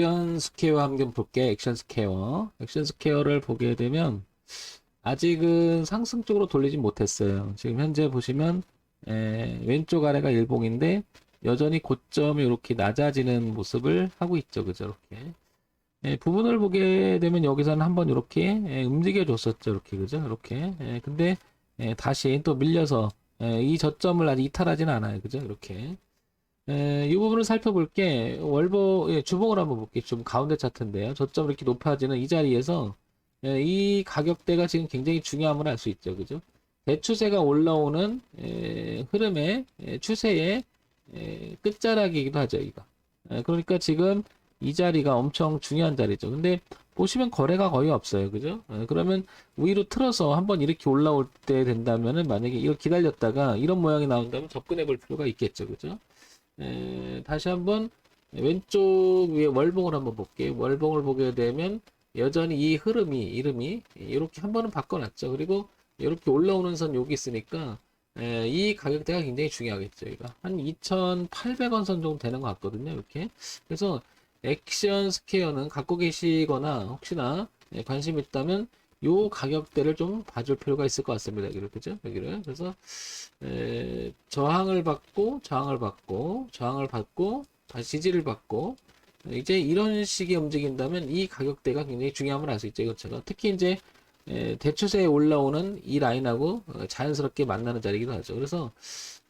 액션 스퀘어 한번 볼게. 액션 스퀘어. 액션 스퀘어를 보게 되면 아직은 상승 쪽으로 돌리지 못했어요. 지금 현재 보시면 에, 왼쪽 아래가 일봉인데 여전히 고점이 이렇게 낮아지는 모습을 하고 있죠. 그죠? 이렇게. 예, 부분을 보게 되면 여기서는 한번 이렇게 예, 움직여 줬었죠. 이렇게. 그죠? 이렇게. 예, 근데 예, 다시 또 밀려서 예, 이 저점을 아직 이탈하진 않아요. 그죠? 이렇게. 에, 이 부분을 살펴볼 게. 월보, 예, 주봉을 한번 볼게요. 좀 가운데 차트인데요. 저점 이렇게 높아지는 이 자리에서, 예, 이 가격대가 지금 굉장히 중요함을 알 수 있죠. 그죠? 대추세가 올라오는, 에, 흐름의, 에, 추세의, 에, 끝자락이기도 하죠, 이거. 에, 그러니까 지금 이 자리가 엄청 중요한 자리죠. 근데 보시면 거래가 거의 없어요. 그죠? 에, 그러면 위로 틀어서 한번 이렇게 올라올 때 된다면은 만약에 이걸 기다렸다가 이런 모양이 나온다면 접근해 볼 필요가 있겠죠. 그죠? 에, 다시 한번 왼쪽 위에 월봉을 한번 볼게요. 월봉을 보게 되면 여전히 이 흐름이 이름이 이렇게 한 번은 바꿔놨죠. 그리고 이렇게 올라오는 선 여기 있으니까 에, 이 가격대가 굉장히 중요하겠죠. 이거 한 2,800원 선 정도 되는 것 같거든요. 이렇게 그래서 액션 스퀘어는 갖고 계시거나 혹시나 예, 관심 있다면 요 가격대를 좀 봐줄 필요가 있을 것 같습니다. 그죠? 여기를 그래서 에, 저항을 받고 저항을 받고 저항을 받고 다시 지지를 받고 이제 이런 식의 움직인다면 이 가격대가 굉장히 중요함을 알 수 있죠 이것처럼. 특히 이제 에, 대추세에 올라오는 이 라인하고 어, 자연스럽게 만나는 자리이기도 하죠. 그래서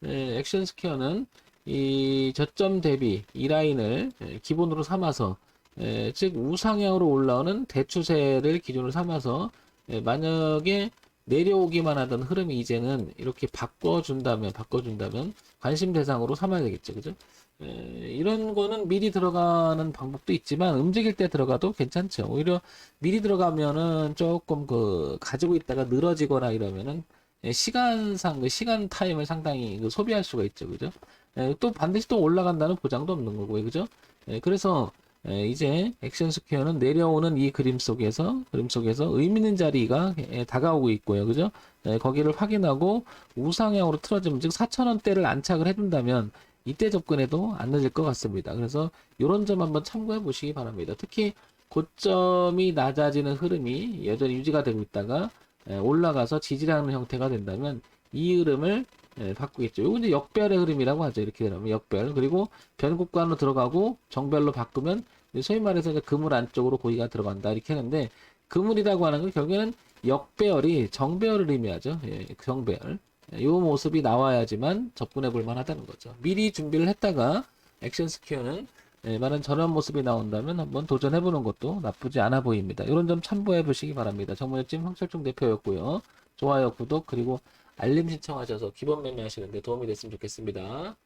에, 액션 스퀘어는 이 저점 대비 이 라인을 에, 기본으로 삼아서 에, 즉 우상향으로 올라오는 대추세를 기준으로 삼아서 에, 만약에 내려오기만 하던 흐름이 이제는 이렇게 바꿔준다면 바꿔준다면 관심 대상으로 삼아야 되겠죠. 그죠? 에, 이런 거는 미리 들어가는 방법도 있지만 움직일 때 들어가도 괜찮죠. 오히려 미리 들어가면은 조금 그 가지고 있다가 늘어지거나 이러면은 에, 시간상 그 시간 타임을 상당히 그 소비할 수가 있죠. 그죠? 에, 또 반드시 또 올라간다는 보장도 없는 거고요. 그죠? 에, 그래서 에, 이제 액션 스퀘어는 내려오는 이 그림 속에서 그림 속에서 의미 있는 자리가 에, 다가오고 있고요. 그죠? 에, 거기를 확인하고 우상향으로 틀어지면 즉 4천원대를 안착을 해둔다면 이때 접근해도 안 늦을 것 같습니다. 그래서 이런 점 한번 참고해 보시기 바랍니다. 특히 고점이 낮아지는 흐름이 여전히 유지가 되고 있다가 에, 올라가서 지지하는 형태가 된다면 이 흐름을 예, 바꾸겠죠. 요거 이제 역별의 흐름이라고 하죠. 이렇게 되면 역별. 그리고 변곡관으로 들어가고 정별로 바꾸면 소위 말해서 이제 그물 안쪽으로 고기가 들어간다. 이렇게 하는데 그물이라고 하는 건 결국에는 역배열이 정배열을 의미하죠. 예, 정배열. 이 모습이 나와야지만 접근해 볼 만하다는 거죠. 미리 준비를 했다가 액션 스퀘어는 예, 많은 저런 모습이 나온다면 한번 도전해 보는 것도 나쁘지 않아 보입니다. 이런 점 참고해 보시기 바랍니다. 정모였찜 황철중 대표였고요. 좋아요, 구독, 그리고 알림 신청하셔서 기본 매매하시는데 도움이 됐으면 좋겠습니다.